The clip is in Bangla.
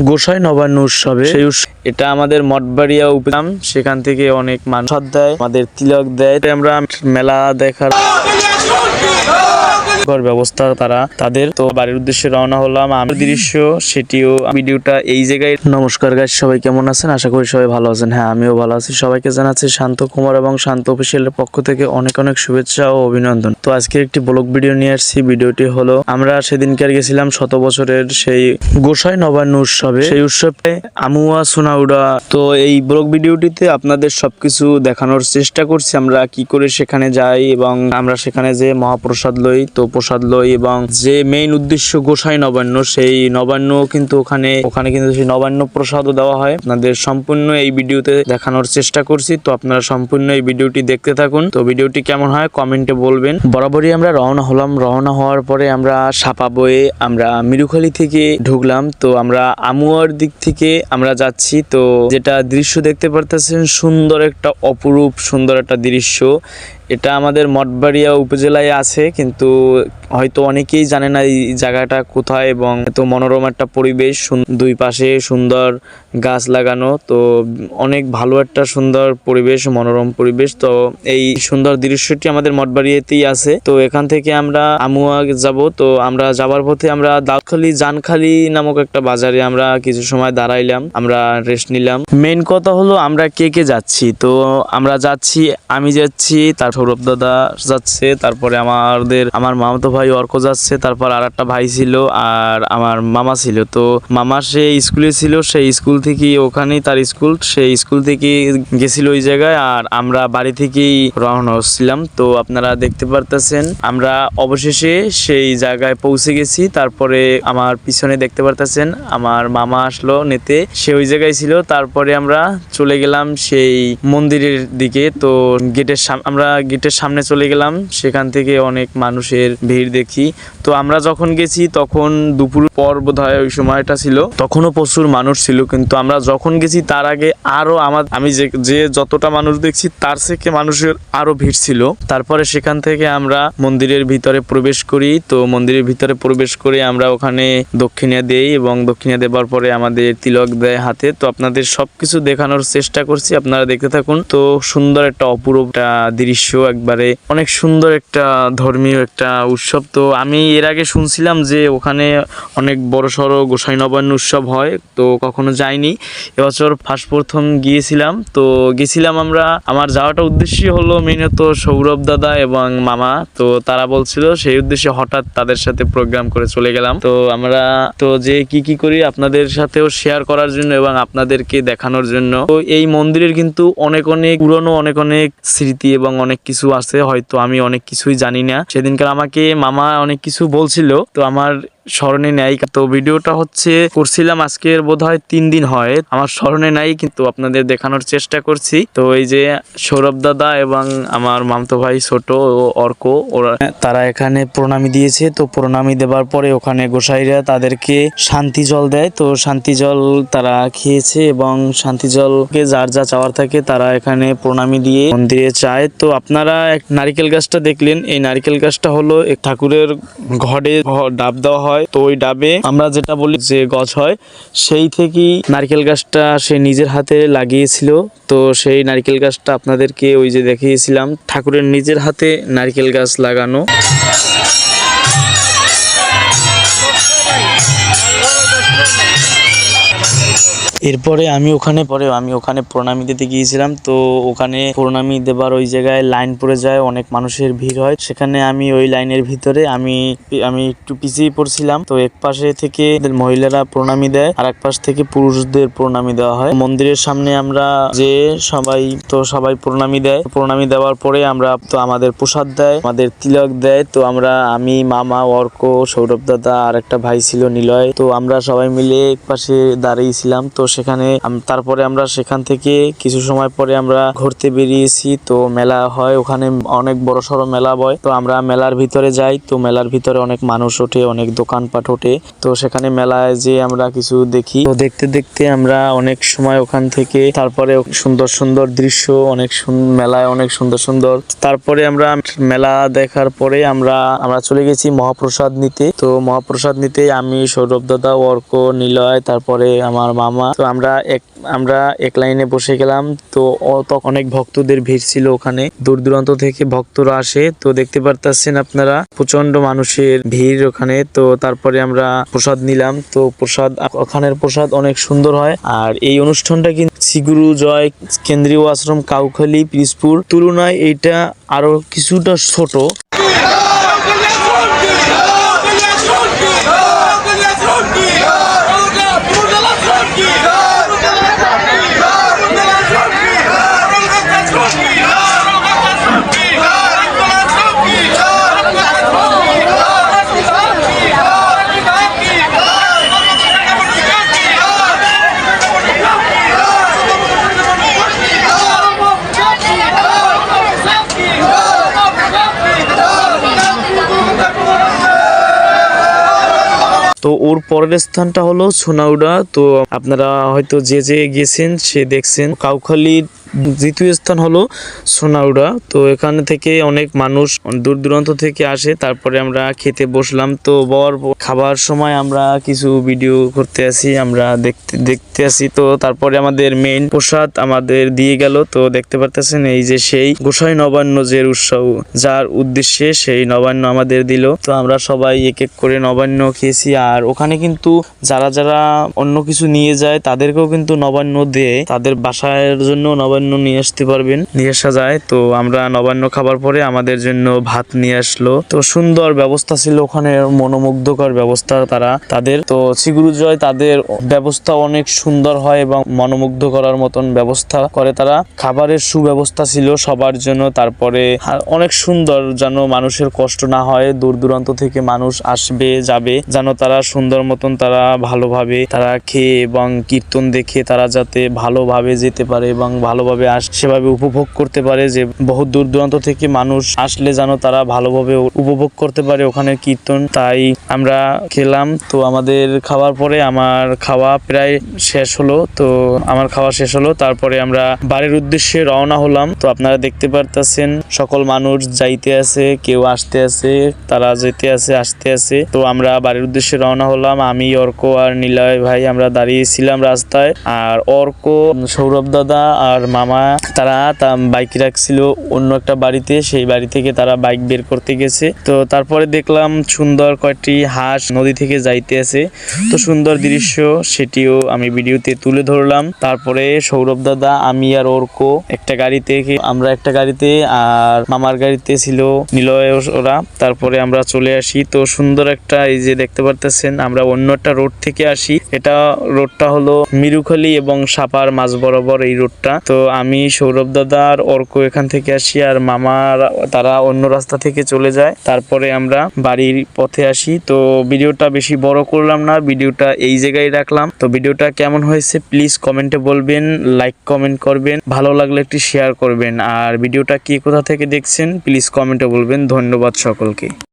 গোসাই নবান্ন উৎসবে সেই উৎস- এটা আমাদের মঠবাড়িয়া উপাম সেখান থেকে অনেক মানুষ দেয় আমাদের তিলক দেয়। আমরা মেলা দেখার ঘর ব্যবস্থা তারা তাদের। তো বাড়ির উদ্দেশ্যে রওনা হলাম। আমি দৃশ্য, সেটিও, ভিডিওটা এই জায়গায় নমস্কার গাইস সবাই কেমন আছেন? আশা করি সবাই ভালো আছেন। হ্যাঁ আমিও ভালো আছি। সবাইকে জানাচ্ছি শান্ত কুমার এবং শান্ত অফিসিয়ালের পক্ষ থেকে অনেক অনেক শুভেচ্ছা ও অভিনন্দন। তো আজকে একটি ব্লগ ভিডিও নিয়ে আসছি। ভিডিওটি হলো, আমরা সেদিনকার গেছিলাম শত বছরের সেই গোসাই নবান্ন উৎসবে। সেই উৎসবে আমুয়া, সোনাউড়া। তো এই ব্লগ ভিডিওটিতে আপনাদের সবকিছু দেখানোর চেষ্টা করছি, আমরা কি করে সেখানে যাই এবং আমরা সেখানে যে মহাপ্রসাদ লই। তো প্রসাদ লই এবং যে মেইন উদ্দেশ্য গোসাই নবান্ন, সেই নবান্ন কিন্তু ওখানে ওখানে কিন্তু সেই নবান্ন প্রসাদও দেওয়া হয়। আপনাদের সম্পূর্ণ এই ভিডিওতে দেখানোর চেষ্টা করছি, তো আপনারা সম্পূর্ণ এই ভিডিওটি দেখতে থাকুন। তো ভিডিওটি কেমন হয় কমেন্টে বলবেন। বরাবরই আমরা রওনা হলাম। রওনা হওয়ার পরে আমরা সাপা বয়ে আমরা মিরুখালী থেকে ঢুকলাম। তো আমরা আমুয়ার দিক থেকে আমরা যাচ্ছি। তো যেটা দৃশ্য দেখতে পারতেছেন, সুন্দর একটা অপরূপ, সুন্দর একটা দৃশ্য। এটা আমাদের মঠবাড়িয়া উপজেলায় আছে, কিন্তু হয়তো অনেকেই জানে না এই জায়গাটা কোথায় এবং এত মনোরম একটা পরিবেশ দুই পাশে সুন্দর গাছ লাগানো, তো অনেক ভালো একটা সুন্দর পরিবেশ, মনোরম পরিবেশ। তো এই সুন্দর দৃশ্যটি আমাদের মঠবাড়িয়াতেই আছে। তো এখান থেকে আমরা আমুয়া যাব। তো আমরা যাবার পথে আমরা দাউখালি জানখালি নামক একটা বাজারে আমরা কিছু সময় দাঁড়াইলাম। আমরা রেস্ট নিলাম। মেন কথা হলো আমরা কে কে যাচ্ছি? তো আমরা যাচ্ছি, আমি যাচ্ছি, তার সৌরভ দাদা যাচ্ছে, তারপরে আমাদের, আমার মামাতো ভাই অর্ক যাচ্ছে, তারপর আর একটা ভাই ছিল, আর আমার মামা ছিল। তো মামা সে স্কুলে ছিল, সেই স্কুল থেকে ওখানেই তার স্কুল, সেই স্কুল থেকে গেছিল ওই জায়গায় আর আমরা বাড়ি থেকেই রওনা হচ্ছিলাম। তো আপনারা দেখতে পারতেছেন, আমরা অবশেষে সেই জায়গায় পৌঁছে গেছি। তারপরে আমার পিছনে দেখতে পারতেছেন, আমার মামা আসলো নেতে, সে ওই জায়গায় ছিল। তারপরে আমরা চলে গেলাম সেই মন্দিরের দিকে। তো গেটের আমরা গেটের সামনে চলে গেলাম, সেখান থেকে অনেক মানুষের ভিড় দেখি। তো আমরা যখন গেছি তখন দুপুর পর বোধ হয় ওই সময়টা ছিল। তখনও প্রচুর মানুষ ছিল, কিন্তু আমরা যখন গেছি, তার আগে আরও আমার, আমি যে যে যতটা মানুষ দেখছি, তার থেকে মানুষের আরও ভিড় ছিল। তারপরে সেখান থেকে আমরা মন্দিরের ভিতরে প্রবেশ করি। তো মন্দিরের ভিতরে প্রবেশ করে আমরা ওখানে দক্ষিণা দেই এবং দক্ষিণা দেবার পরে আমাদের তিলক দেয় হাতে। তো আপনাদের সবকিছু দেখানোর চেষ্টা করছি, আপনারা দেখতে থাকুন। তো সুন্দর একটা অপূর্ব দৃশ্য, একবারে অনেক সুন্দর একটা ধর্মীয় একটা উৎসব। তো আমি এর আগে শুনছিলাম যে ওখানে অনেক বড় সড়ো গোসাই নবান্ন উৎসব হয়। তো কখনো যাইনি এবছর ফার্স্ট প্রথম গিয়েছিলাম। তো গেছিলাম আমরা, আমার যাওয়াটা উদ্দেশ্য হলো মেনত সৌরভ দাদা এবং মামা। তো তারা বলছিল সেই উদ্দেশ্যে হঠাৎ তাদের সাথে প্রোগ্রাম করে চলে গেলাম। তো আমরা, তো যে কি কি করি আপনাদের সাথেও শেয়ার করার জন্য এবং আপনাদেরকে দেখানোর জন্য। তো এই মন্দিরের কিন্তু অনেক অনেক পুরনো, অনেক অনেক স্মৃতি এবং অনেক কিছু আছে। হয়তো আমি অনেক কিছুই জানি না। সেদিনকার আমাকে মামা অনেক কিছু বলছিল। তো আমার স্মরণে নেই তো ভিডিওটা হচ্ছে করছিলাম আজকের বোধ হয় তিন দিন হয়। আমার স্মরণে নাই, কিন্তু আপনাদের দেখানোর চেষ্টা করছি। তো এই যে সৌরভ দাদা এবং আমার মামতো ভাই ছোট ও অর্ক, ওরা তারা এখানে প্রণামী দিয়েছে। তো প্রণামী দেওয়ার পরে ওখানে গোসাইরা তাদেরকে শান্তি জল দেয়। তো শান্তি জল তারা খেয়েছে এবং শান্তি জলকে যার যা চাওয়ার থাকে তারা এখানে প্রণামী দিয়ে মন্দিরে চায় তো আপনারা এক নারিকেল গাছটা দেখলেন। এই নারিকেল গাছটা হলো ঠাকুরের ঘরে ডাব দেওয়া হয়। তো ওই ডাবে আমরা যেটা বলি যে গছ হয়, সেই থেকেই নারকেল গাছটা সে নিজের হাতে লাগিয়েছিল। তো সেই নারকেল গাছটা আপনাদেরকে ওই যে দেখিয়েছিলাম, ঠাকুরের নিজের হাতে নারকেল গাছ লাগানো। এরপরে আমি ওখানে, পরে আমি ওখানে প্রণামী দিতে গিয়েছিলাম। তো ওখানে প্রণামী দেবার ওই জায়গায় লাইন পড়ে যায়, অনেক মানুষের ভিড় হয়। সেখানে আমি ওই লাইনের ভিতরে আমি আমি একটু পিছিয়ে পড়ছিলাম। তো এক পাশে থেকে মহিলারা প্রণামী দেয় আর এক পাশ থেকে পুরুষদের প্রণামী দেওয়া হয়। মন্দিরের সামনে আমরা যে সবাই, তো সবাই প্রণামী দেয়। প্রণামী দেওয়ার পরে আমরা তো আমাদের প্রসাদ দেয়, আমাদের তিলক দেয়। তো আমরা, আমি, মামা, অর্ক, সৌরভ দাদা আর একটা ভাই ছিল নিলয়। তো আমরা সবাই মিলে এক পাশে দাঁড়িয়েছিলাম। তো সেখানে তারপরে আমরা সেখান থেকে কিছু সময় পরে আমরা ঘুরতে বেরিয়েছি। তো মেলা হয়, ওখানে অনেক বড় সড়ো মেলা বয় তো আমরা মেলার ভিতরে যাই, তো মেলার ভিতরে অনেক মানুষ ওঠে, অনেক দোকানপাট ওঠে। তো সেখানে মেলায় যে আমরা কিছু দেখি, তো দেখতে দেখতে আমরা অনেক সময় ওখান থেকে, তারপরে সুন্দর সুন্দর দৃশ্য, অনেক মেলায় অনেক সুন্দর সুন্দর। তারপরে আমরা মেলা দেখার পরে আমরা আমরা চলে গেছি মহাপ্রসাদ নিতে। তো মহাপ্রসাদ নিতে আমি সৌরভ দাদা, অর্ক, নিলয়, তারপরে আমার মামা তো আমরা এক আমরা এক লাইনে বসে গেলাম, তো অনেক ভক্তদের ভিড় ছিল ওখানে। দূর দূরান্ত থেকে ভক্তরা আসে, তো দেখতে পারতেছেন আপনারা প্রচণ্ড মানুষের ভিড় ওখানে। তো তারপরে আমরা প্রসাদ নিলাম, তো প্রসাদ ওখানের প্রসাদ অনেক সুন্দর হয়। আর এই অনুষ্ঠানটা কিন্তু শ্রীগুরু জয় কেন্দ্রীয় আশ্রম কাউখালী পিসপুর তুলনায় এটা আরও কিছুটা ছোট। তো ওর পরের স্থানটা হলো সোনাউডা। তো আপনারা হয়তো যে যে গেছেন সে দেখছেন। কাউখালীর দ্বিতীয় স্থান হলো সোনাউডা তো এখানে থেকে অনেক মানুষ দূর দূরান্ত থেকে আসে। তারপরে আমরা খেতে বসলাম। তো বর খাবার সময় আমরা কিছু ভিডিও করতে আসি, আমরা দেখতে দেখতে আসি। তো তারপরে আমাদের মেইন প্রসাদ আমাদের দিয়ে গেল। তো দেখতে পারতেছেন এই যে সেই গোসাই নবান্ন যে উৎসব, যার উদ্দেশ্যে সেই নবান্ন আমাদের দিল। তো আমরা সবাই এক এক করে নবান্ন খেয়েছি। আর ওখানে কিন্তু যারা যারা অন্য কিছু নিয়ে যায়, তাদেরকেও কিন্তু নবান্ন দেয়। তাদের বাসার জন্য নবান্ন নিয়ে আসতে পারবেন। নিয়ে আসা যায়। তো আমরা নবান্ন খাবার পরে আমাদের জন্য ভাত নিয়ে আসলো। তো সুন্দর ব্যবস্থা ছিল ওখানে, মনোমুগ্ধকর ব্যবস্থা তারা, তাদের। তো জয় তাদের ব্যবস্থা অনেক সুন্দর হয় এবং মনোমুগ্ধ করার মতন ব্যবস্থা করে তারা। খাবারের সুব্যবস্থা ছিল সবার জন্য। তারপরে অনেক সুন্দর যেন মানুষের কষ্ট না হয়, দূর দূরান্ত থেকে মানুষ আসবে, যাবে, যেন তারা সুন্দর মতন তারা ভালোভাবে তারা খেয়ে এবং কীর্তন দেখে তারা যাতে ভালোভাবে যেতে পারে এবং ভালোভাবে আস, সেভাবে উপভোগ করতে পারে যে বহু দূর দূরান্ত থেকে মানুষ আসলে যেন তারা ভালোভাবে উপভোগ করতে পারে ওখানে কীর্তন। তাই আমরা খেলাম। তো আমাদের খাওয়ার পরে আমার খাওয়া প্রায় শেষ হলো। তো আমার খাওয়া শেষ হলো। তারপরে আমরা বাড়ির উদ্দেশ্যে রওনা হলাম। তো আপনারা দেখতে পারতেছেন, সকল মানুষ যাইতে আছে, কেউ আসতে আছে, তারা যেতে আছে, আসতে আছে। তো আমরা বাড়ির উদ্দেশ্যে রওনা হলাম। আমি, অর্ক আর নিলয় ভাই আমরা দাঁড়িয়েছিলাম রাস্তায়। আর অর্ক, সৌরভ দাদা আর মামা, তারা বাইক রাখছিল অন্য একটা বাড়িতে, সেই বাড়ি থেকে তারা বাইক বের করতে গেছে। তো তারপরে দেখলাম সুন্দর কয়েকটি হাঁস নদী থেকে যাইতে আছে। তো সুন্দর দৃশ্য, সেটিও আমি ভিডিওতে তুলে ধরলাম। তারপরে সৌরভ দাদা, আমি আর অর্ক একটা গাড়িতে আমরা একটা গাড়িতে আর মামার গাড়িতে ছিল নিলয় ওরা। তারপরে আমরা চলে আসি। তো সুন্দর একটা এই যে দেখতে পারতেছেন, আমরা অন্য একটা রোড থেকে আসি। এটা রোডটা হলো মিরুখালী এবং সাপার মাঝ বরাবর এই রোডটা। তো আমি সৌরভ দাদা আর অর্ক এখান থেকে আসি আর মামার তারা অন্য রাস্তা থেকে চলে যায়। তারপরে আমরা বাড়ির পথে আসি। তো ভিডিওটা বেশি বড় করলাম না, ভিডিওটা এই জায়গায় রাখলাম। তো ভিডিওটা কেমন হয়েছে প্লিজ কমেন্টে বলবেন, লাইক কমেন্ট করবেন, ভালো লাগলে একটি শেয়ার করবেন। আর ভিডিওটা কি কোথা থেকে দেখছেন প্লিজ কমেন্টে বলবেন। ধন্যবাদ সকলকে।